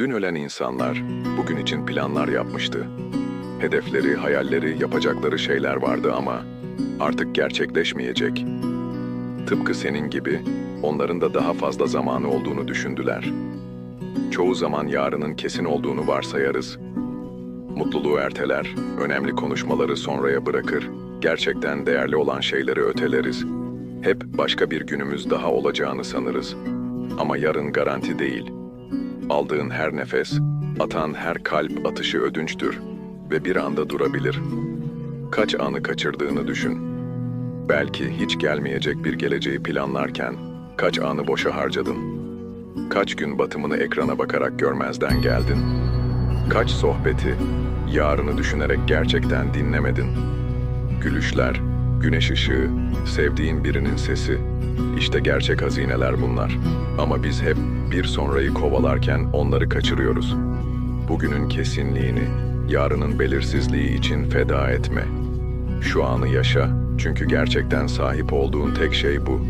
Dün ölen insanlar bugün için planlar yapmıştı. Hedefleri, hayalleri, yapacakları şeyler vardı ama artık gerçekleşmeyecek. Tıpkı senin gibi onların da daha fazla zamanı olduğunu düşündüler. Çoğu zaman yarının kesin olduğunu varsayarız. Mutluluğu erteler, önemli konuşmaları sonraya bırakır, gerçekten değerli olan şeyleri öteleriz. Hep başka bir günümüz daha olacağını sanırız. Ama yarın garanti değil. Aldığın her nefes, atan her kalp atışı ödünçtür ve bir anda durabilir. Kaç anı kaçırdığını düşün. Belki hiç gelmeyecek bir geleceği planlarken kaç anı boşa harcadın. Kaç gün batımını ekrana bakarak görmezden geldin. Kaç sohbeti yarını düşünerek gerçekten dinlemedin. Gülüşler, güneş ışığı, sevdiğin birinin sesi. İşte gerçek hazineler bunlar. Ama biz hep bir sonrayı kovalarken onları kaçırıyoruz. Bugünün kesinliğini, yarının belirsizliği için feda etme. Şu anı yaşa çünkü gerçekten sahip olduğun tek şey bu.